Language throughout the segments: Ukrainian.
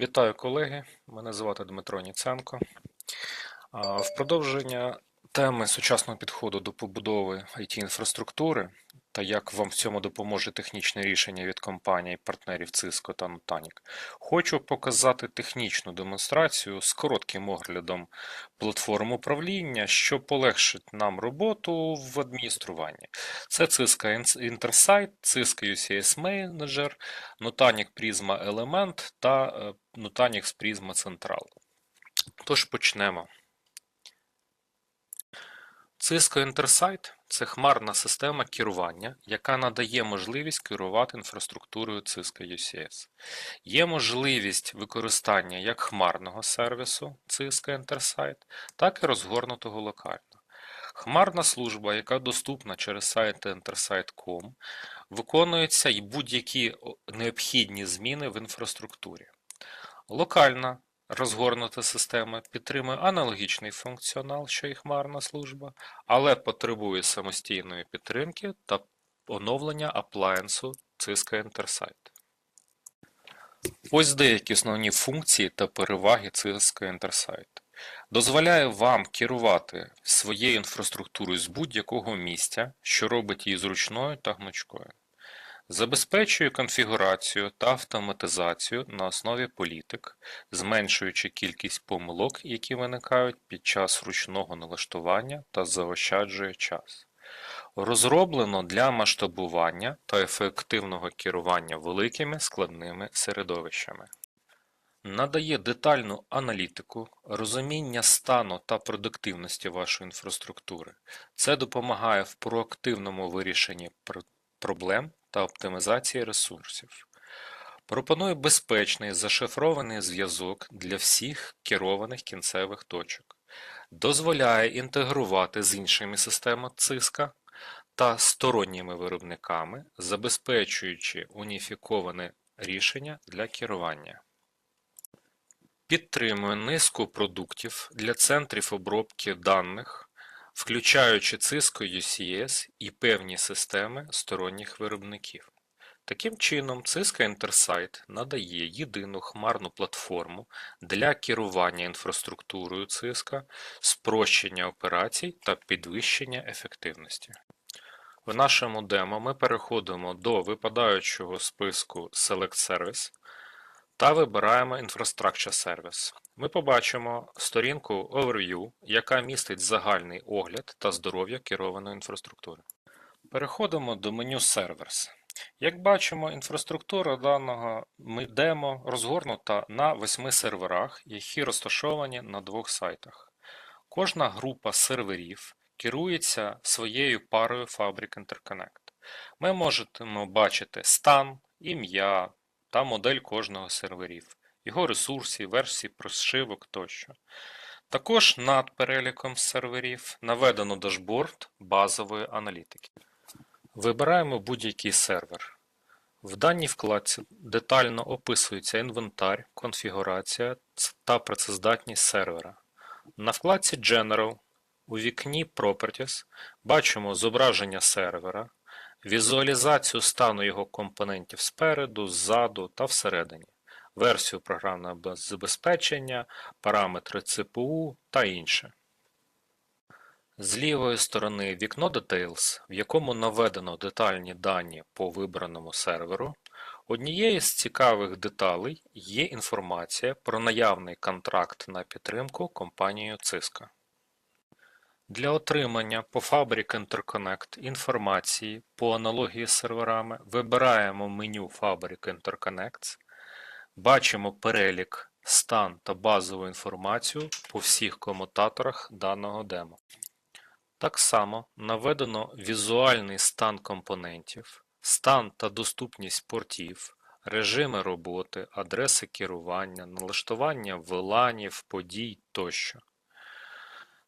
Вітаю колеги, мене звати Дмитро Ніценко. В продовження теми сучасного підходу до побудови IT-інфраструктури та як вам в цьому допоможе технічне рішення від компаній партнерів Cisco та Nutanix, хочу показати технічну демонстрацію з коротким оглядом платформ управління, що полегшить нам роботу в адмініструванні. Це Cisco Intersight, Cisco UCS Manager, Nutanix Prisma Element та е, Nutanix Prisma Central. Тож почнемо. Cisco Intersight – це хмарна система керування, яка надає можливість керувати інфраструктурою Cisco UCS. Є можливість використання як хмарного сервісу Cisco Intersight, так і розгорнутого локально. Хмарна служба, яка доступна через сайт intersight.com, виконується і будь-які необхідні зміни в інфраструктурі. Локальна розгорнута система підтримує аналогічний функціонал, що і хмарна служба, але потребує самостійної підтримки та оновлення аплаєнсу Cisco Intersight. Ось деякі основні функції та переваги Cisco Intersight. Дозволяє вам керувати своєю інфраструктурою з будь-якого місця, що робить її зручною та гнучкою. Забезпечує конфігурацію та автоматизацію на основі політик, зменшуючи кількість помилок, які виникають під час ручного налаштування та заощаджує час. Розроблено для масштабування та ефективного керування великими складними середовищами. Надає детальну аналітику, розуміння стану та продуктивності вашої інфраструктури. Це допомагає в проактивному вирішенні проблем та оптимізації ресурсів. Пропонує безпечний зашифрований зв'язок для всіх керованих кінцевих точок. Дозволяє інтегрувати з іншими системами Cisco та сторонніми виробниками, забезпечуючи уніфіковане рішення для керування. Підтримує низку продуктів для центрів обробки даних, включаючи Cisco UCS і певні системи сторонніх виробників. Таким чином, Cisco Intersight надає єдину хмарну платформу для керування інфраструктурою Cisco, спрощення операцій та підвищення ефективності. В нашому демо ми переходимо до випадаючого списку Select Service та вибираємо Infrastructure Service. Ми побачимо сторінку Overview, яка містить загальний огляд та здоров'я керованої інфраструктури. Переходимо до меню Servers. Як бачимо, інфраструктура даного ми- демо розгорнута на восьми серверах, які розташовані на двох сайтах. Кожна група серверів керується своєю парою Fabric Interconnect. Ми можемо бачити стан, ім'я та модель кожного серверів, його ресурсів, версій прошивок тощо. Також над переліком серверів наведено дашборд базової аналітики. Вибираємо будь-який сервер. В даній вкладці детально описується інвентар, конфігурація та працездатність сервера. На вкладці General у вікні Properties бачимо зображення сервера, візуалізацію стану його компонентів спереду, ззаду та всередині, версію програмного забезпечення, параметри ЦПУ та інше. З лівої сторони вікно Details, в якому наведено детальні дані по вибраному серверу. Однією з цікавих деталей є інформація про наявний контракт на підтримку компанією Cisco. Для отримання по Fabric Interconnect інформації по аналогії з серверами вибираємо меню Fabric Interconnects, бачимо перелік, стан та базову інформацію по всіх комутаторах даного демо. Так само наведено візуальний стан компонентів, стан та доступність портів, режими роботи, адреси керування, налаштування виланів, подій тощо.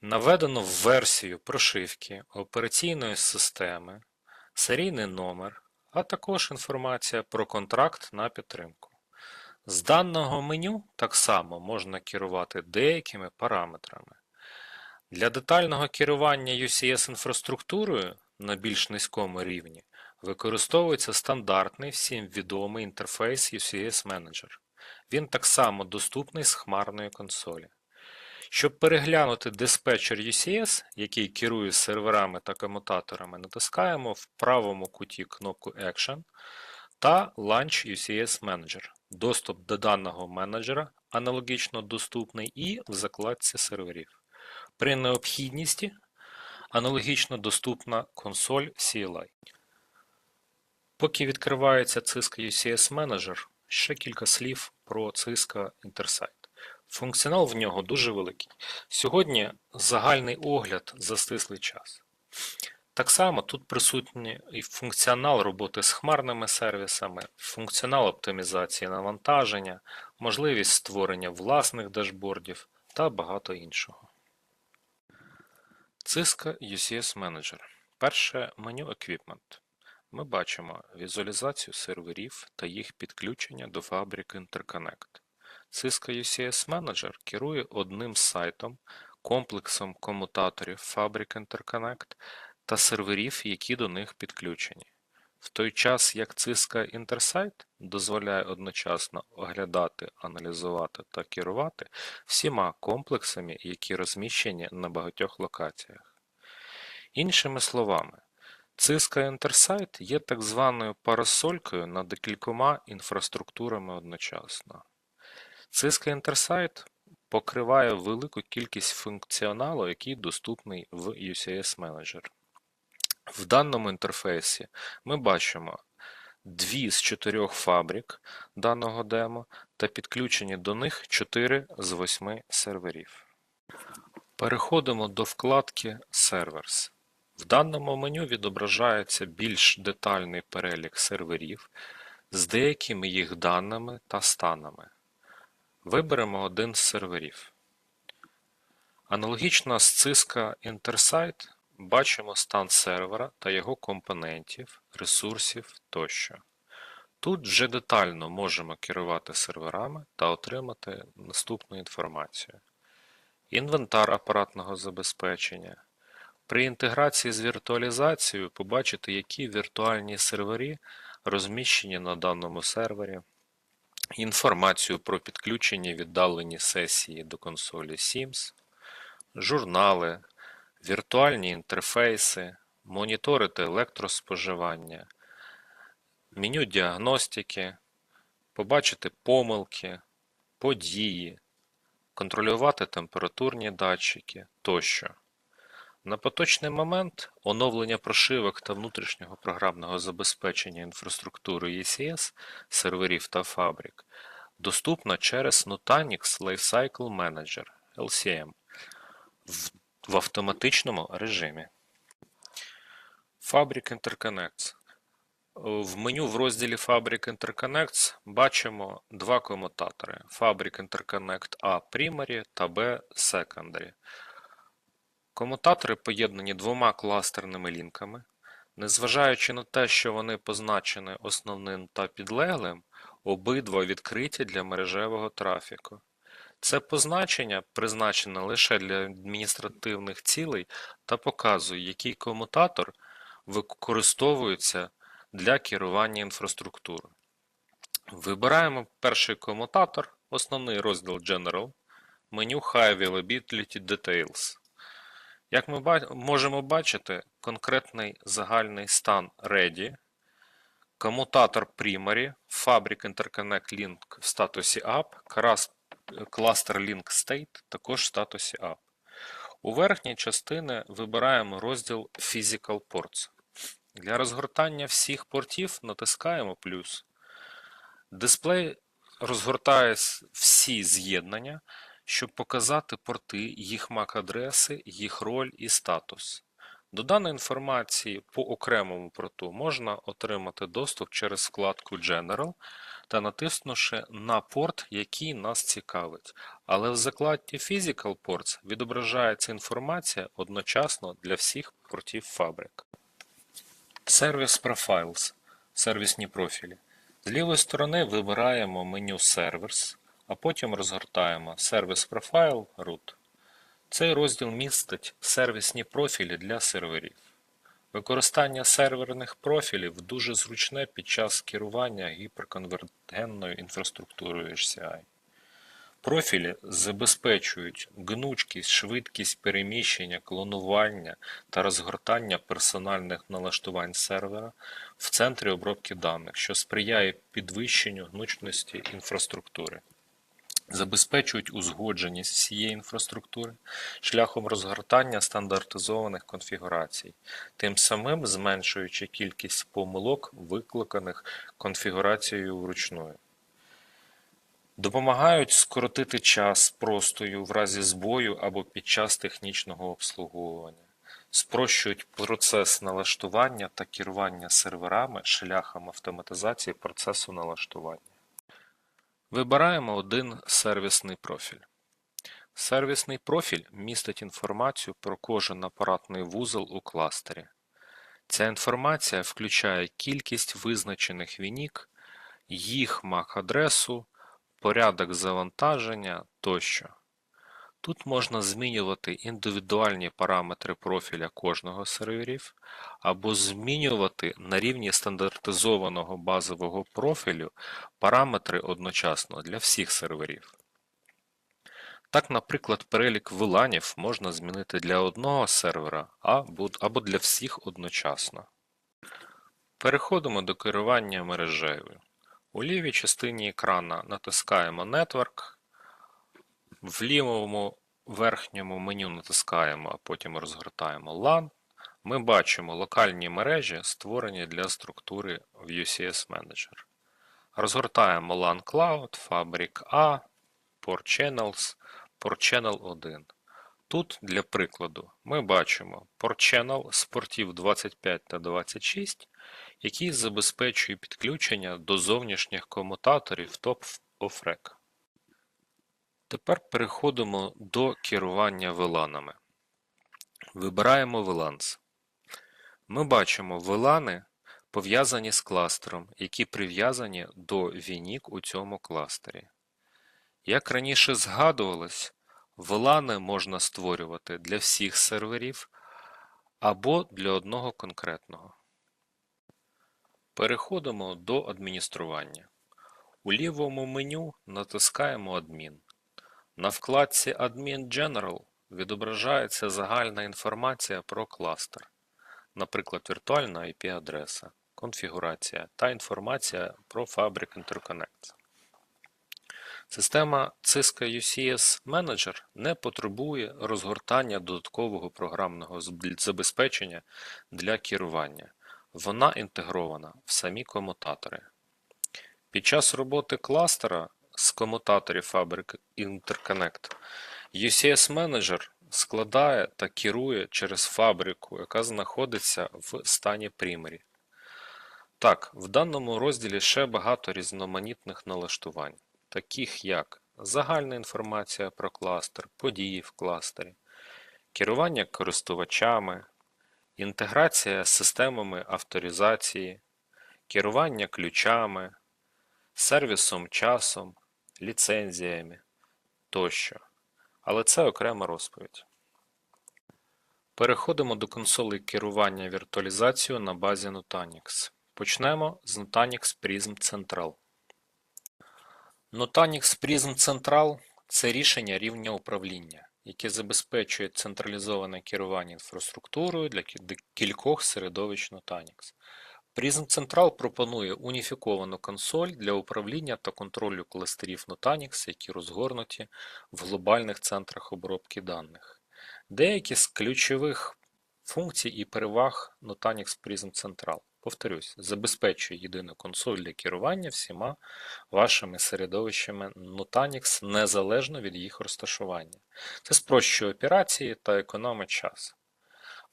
Наведено версію прошивки операційної системи, серійний номер, а також інформація про контракт на підтримку. З даного меню так само можна керувати деякими параметрами. Для детального керування UCS-інфраструктурою на більш низькому рівні використовується стандартний всім відомий інтерфейс UCS Manager. Він так само доступний з хмарної консолі. Щоб переглянути диспетчер UCS, який керує серверами та комутаторами, натискаємо в правому куті кнопку Action та Launch UCS Manager. Доступ до даного менеджера аналогічно доступний і в закладці серверів. При необхідності аналогічно доступна консоль CLI. Поки відкривається Cisco UCS Manager, ще кілька слів про Cisco Intersight. Функціонал в нього дуже великий. Сьогодні загальний огляд за стислий час. Так само тут присутній і функціонал роботи з хмарними сервісами, функціонал оптимізації навантаження, можливість створення власних дашбордів та багато іншого. Cisco UCS Manager. Перше меню Equipment. Ми бачимо візуалізацію серверів та їх підключення до фабрик Interconnect. Cisco UCS Manager керує одним сайтом, комплексом комутаторів фабрик Interconnect та серверів, які до них підключені. В той час як Cisco Intersight дозволяє одночасно оглядати, аналізувати та керувати всіма комплексами, які розміщені на багатьох локаціях. Іншими словами, Cisco Intersight є так званою парасолькою над декількома інфраструктурами одночасно. Cisco Intersight покриває велику кількість функціоналу, який доступний в UCS Manager. В даному інтерфейсі ми бачимо дві з чотирьох фабрик даного демо та підключені до них 4 з 8 серверів. Переходимо до вкладки Servers. В даному меню відображається більш детальний перелік серверів з деякими їх даними та станами. Виберемо один з серверів. Аналогічно з Cisco Intersight бачимо стан сервера та його компонентів, ресурсів тощо. Тут вже детально можемо керувати серверами та отримати наступну інформацію. Інвентар апаратного забезпечення. При інтеграції з віртуалізацією побачити, які віртуальні сервери розміщені на даному сервері, інформацію про підключені віддалені сесії до консолі Sims, журнали, віртуальні інтерфейси, моніторити електроспоживання, меню діагностики, побачити помилки, події, контролювати температурні датчики тощо. На поточний момент оновлення прошивок та внутрішнього програмного забезпечення інфраструктури ECS, серверів та фабрик доступно через Nutanix Lifecycle Manager LCM в, в автоматичному режимі. Fabric Interconnects. В меню в розділі Fabric Interconnects бачимо два комутатори Fabric Interconnect A Primary та B Secondary. Комутатори поєднані двома кластерними лінками. Незважаючи на те, що вони позначені основним та підлеглим, обидва відкриті для мережевого трафіку. Це позначення призначене лише для адміністративних цілей та показує, який комутатор використовується для керування інфраструктурою. Вибираємо перший комутатор, основний розділ General, меню High Availability Details. Як ми можемо бачити, конкретний загальний стан Ready, комутатор Primary, Fabric Interconnect Link в статусі Up, Cluster Link State також в статусі Up. У верхній частині вибираємо розділ Physical Ports. Для розгортання всіх портів натискаємо плюс. Дисплей розгортає всі з'єднання, щоб показати порти, їх MAC-адреси, їх роль і статус. До даної інформації по окремому порту можна отримати доступ через вкладку General та натиснувши на порт, який нас цікавить. Але в закладці Physical Ports відображається інформація одночасно для всіх портів фабрик. Service Profiles сервісні профілі. З лівої сторони вибираємо меню Servers, а потім розгортаємо Service Profile Root. Цей розділ містить сервісні профілі для серверів. Використання серверних профілів дуже зручне під час керування гіперконвергентною інфраструктурою HCI. Профілі забезпечують гнучкість, швидкість переміщення, клонування та розгортання персональних налаштувань сервера в центрі обробки даних, що сприяє підвищенню гнучності інфраструктури. Забезпечують узгодженість всієї інфраструктури шляхом розгортання стандартизованих конфігурацій, тим самим зменшуючи кількість помилок, викликаних конфігурацією вручную. Допомагають скоротити час простою в разі збою або під час технічного обслуговування. Спрощують процес налаштування та керування серверами шляхом автоматизації процесу налаштування. Вибираємо один сервісний профіль. Сервісний профіль містить інформацію про кожен апаратний вузол у кластері. Ця інформація включає кількість визначених вінік, їх MAC-адресу, порядок завантаження тощо. Тут можна змінювати індивідуальні параметри профіля кожного з серверів або змінювати на рівні стандартизованого базового профілю параметри одночасно для всіх серверів. Так, наприклад, перелік виланів можна змінити для одного сервера або для всіх одночасно. Переходимо до керування мережею. У лівій частині екрана натискаємо Network, в лівому верхньому меню натискаємо, а потім розгортаємо LAN. Ми бачимо локальні мережі, створені для структури в UCS Manager. Розгортаємо LAN Cloud, Fabric A, Port Channels, Port Channel 1. Тут, для прикладу, ми бачимо Port Channel з портів 25 та 26, який забезпечує підключення до зовнішніх комутаторів Top of Rack. Тепер переходимо до керування VLANами. Вибираємо VLANs. Ми бачимо VLANи пов'язані з кластером, які прив'язані до VNIC у цьому кластері. Як раніше згадувалось, VLANи можна створювати для всіх серверів або для одного конкретного. Переходимо до адміністрування. У лівому меню натискаємо Адмін. На вкладці Admin General відображається загальна інформація про кластер, наприклад, віртуальна IP-адреса, конфігурація та інформація про Fabric Interconnect. Система Cisco UCS Manager не потребує розгортання додаткового програмного забезпечення для керування. Вона інтегрована в самі комутатори. Під час роботи кластера з комутаторів Fabric Interconnect UCS Manager складає та керує через фабрику, яка знаходиться в стані Primary. Так, в даному розділі ще багато різноманітних налаштувань, таких як загальна інформація про кластер, події в кластері, керування користувачами, інтеграція з системами авторизації, керування ключами, сервісом часом, ліцензіями тощо. Але це окрема розповідь. Переходимо до консолей керування віртуалізацією на базі Nutanix. Почнемо з Nutanix Prism Central. Nutanix Prism Central – це рішення рівня управління, яке забезпечує централізоване керування інфраструктурою для кількох середовищ Nutanix. Prism Central пропонує уніфіковану консоль для управління та контролю кластерів Nutanix, які розгорнуті в глобальних центрах обробки даних. Деякі з ключових функцій і переваг Nutanix Prism Central. Повторюсь, забезпечує єдину консоль для керування всіма вашими середовищами Nutanix незалежно від їх розташування. Це спрощує операції та економить час.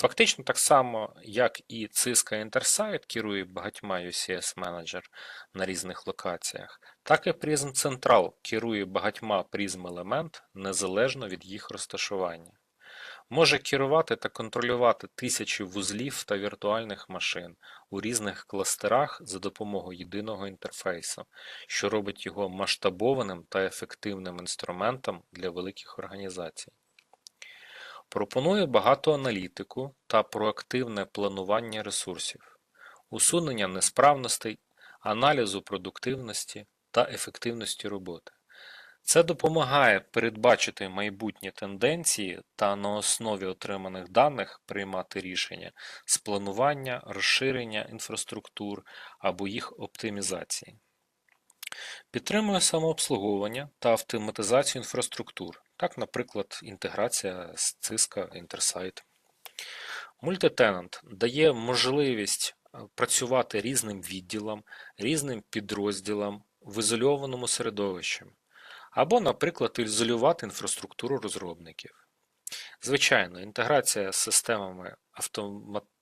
Фактично так само, як і Cisco Intersight керує багатьма UCS Manager на різних локаціях, так і Prism Central керує багатьма Prism Element незалежно від їх розташування. Може керувати та контролювати тисячі вузлів та віртуальних машин у різних кластерах за допомогою єдиного інтерфейсу, що робить його масштабованим та ефективним інструментом для великих організацій. Пропонує багато аналітику та проактивне планування ресурсів, усунення несправностей, аналізу продуктивності та ефективності роботи. Це допомагає передбачити майбутні тенденції та на основі отриманих даних приймати рішення з планування, розширення інфраструктур або їх оптимізації. Підтримує самообслуговування та автоматизацію інфраструктур, так, наприклад, інтеграція з Cisco Intersight. Мультитенант дає можливість е, працювати різним відділам, різним підрозділам в ізольованому середовищі, або, наприклад, ізолювати інфраструктуру розробників. Звичайно, інтеграція з системами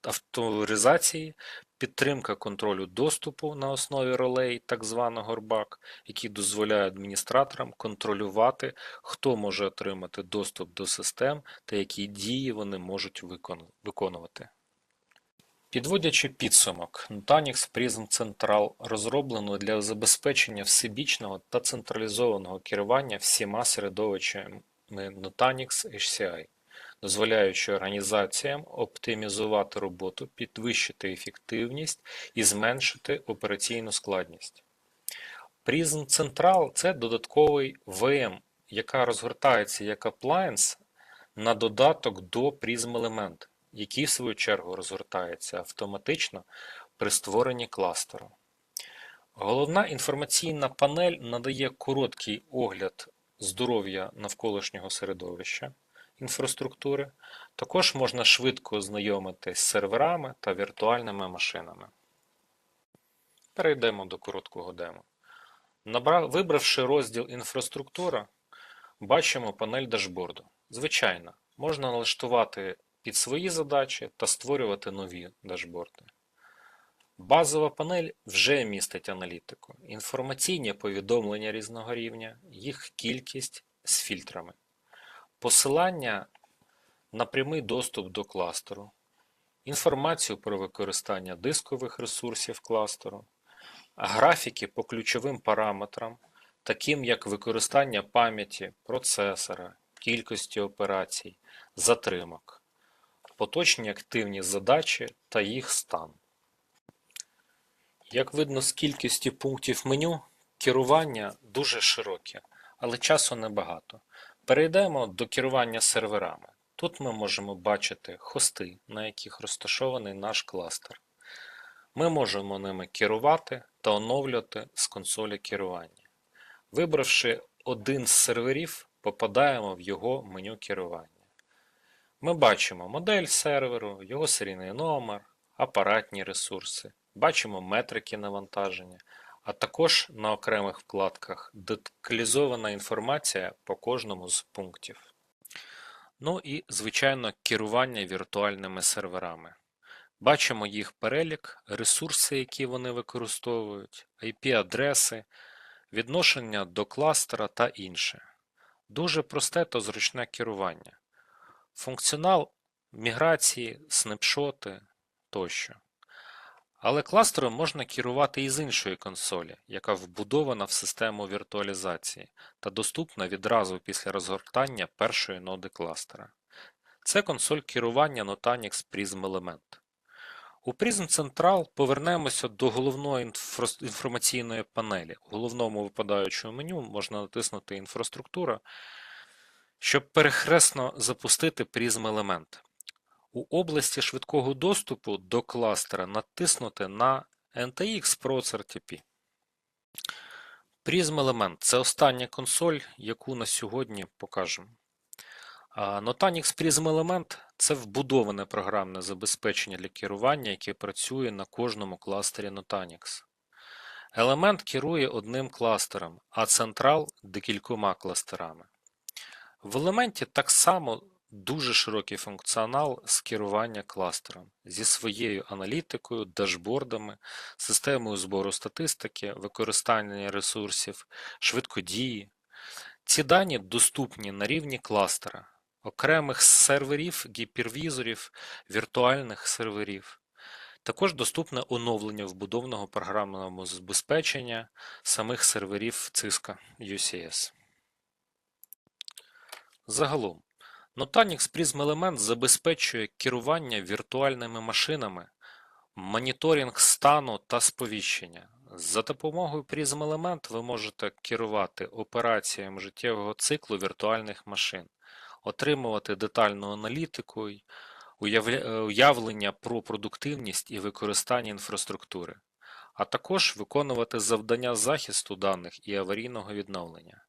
авторизації, підтримка контролю доступу на основі ролей, так званого RBAC, які дозволяють адміністраторам контролювати, хто може отримати доступ до систем та які дії вони можуть виконувати. Підводячи підсумок, Nutanix Prism Central розроблено для забезпечення всебічного та централізованого керування всіма середовищами Nutanix HCI, дозволяючи організаціям оптимізувати роботу, підвищити ефективність і зменшити операційну складність. Prism Central – це додатковий VM, яка розгортається як appliance на додаток до Prism Element, який в свою чергу розгортається автоматично при створенні кластеру. Головна інформаційна панель надає короткий огляд здоров'я навколишнього середовища інфраструктури. Також можна швидко ознайомитись з серверами та віртуальними машинами. Перейдемо до короткого демо. Вибравши розділ Інфраструктура, бачимо панель дашборду. Звичайно, можна налаштувати під свої задачі та створювати нові дашборди. Базова панель вже містить аналітику, інформаційні повідомлення різного рівня, їх кількість з фільтрами, посилання на прямий доступ до кластеру, інформацію про використання дискових ресурсів кластеру, графіки по ключовим параметрам, таким як використання пам'яті, процесора, кількості операцій, затримок, поточні активні задачі та їх стан. Як видно з кількості пунктів меню, керування дуже широке, але часу небагато. Перейдемо до керування серверами. Тут ми можемо бачити хости, на яких розташований наш кластер. Ми можемо ними керувати та оновлювати з консолі керування. Вибравши один з серверів, попадаємо в його меню керування. Ми бачимо модель серверу, його серійний номер, апаратні ресурси, бачимо метрики навантаження, а також на окремих вкладках деталізована інформація по кожному з пунктів. Ну і, звичайно, керування віртуальними серверами. Бачимо їх перелік, ресурси, які вони використовують, IP-адреси, відношення до кластера та інше. Дуже просте та зручне керування. Функціонал міграції, снапшоти тощо. Але кластером можна керувати і з іншої консолі, яка вбудована в систему віртуалізації та доступна відразу після розгортання першої ноди кластера. Це консоль керування Nutanix Prism Element. У Prism Central повернемося до головної інформаційної панелі. У головному випадаючому меню можна натиснути Інфраструктура, щоб перехресно запустити Prism Element. У області швидкого доступу до кластера натиснути на NTX Pro RTP. Prism Element – це остання консоль, яку на сьогодні покажемо. Nutanix Prism Element – це вбудоване програмне забезпечення для керування, яке працює на кожному кластері Nutanix. Елемент керує одним кластером, а Central – декількома кластерами. В елементі так само дуже широкий функціонал з керування кластером зі своєю аналітикою, дашбордами, системою збору статистики, використання ресурсів, швидкодії. Ці дані доступні на рівні кластера, окремих серверів, гіпервізорів, віртуальних серверів. Також доступне оновлення вбудованого програмного забезпечення самих серверів Cisco UCS. Загалом, Nutanix Prism Element забезпечує керування віртуальними машинами, моніторинг стану та сповіщення. За допомогою Prism Element ви можете керувати операціями життєвого циклу віртуальних машин, отримувати детальну аналітику, е, уявлення про продуктивність і використання інфраструктури, а також виконувати завдання захисту даних і аварійного відновлення.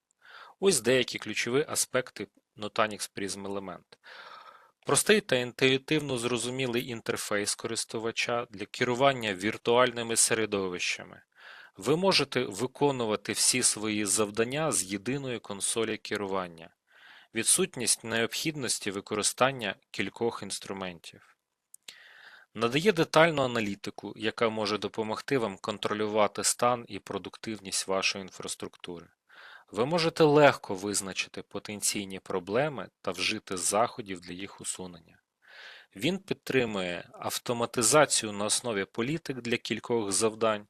Ось деякі ключові аспекти Nutanix Prism Element. Простий та інтуїтивно зрозумілий інтерфейс користувача для керування віртуальними середовищами. Ви можете виконувати всі свої завдання з єдиної консолі керування. Відсутність необхідності використання кількох інструментів. Надає детальну аналітику, яка може допомогти вам контролювати стан і продуктивність вашої інфраструктури. Ви можете легко визначити потенційні проблеми та вжити заходів для їх усунення. Він підтримує автоматизацію на основі політик для кількох завдань,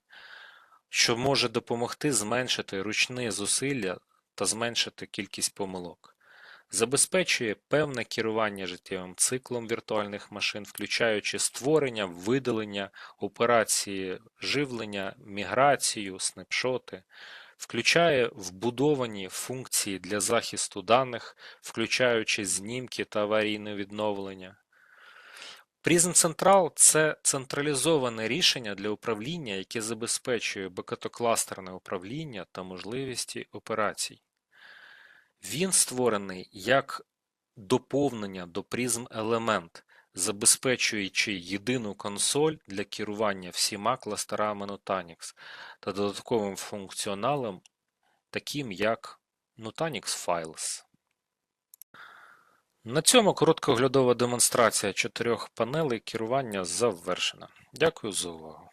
що може допомогти зменшити ручні зусилля та зменшити кількість помилок. Забезпечує певне керування життєвим циклом віртуальних машин, включаючи створення, видалення, операції живлення, міграцію, снапшоти, включає вбудовані функції для захисту даних, включаючи знімки та аварійне відновлення. Prism Central – це централізоване рішення для управління, яке забезпечує багатокластерне управління та можливості операцій. Він створений як доповнення до Prism Element, забезпечуючи єдину консоль для керування всіма кластерами Nutanix та додатковим функціоналом, таким як Nutanix Files. На цьому короткооглядова демонстрація чотирьох панелей керування завершена. Дякую за увагу.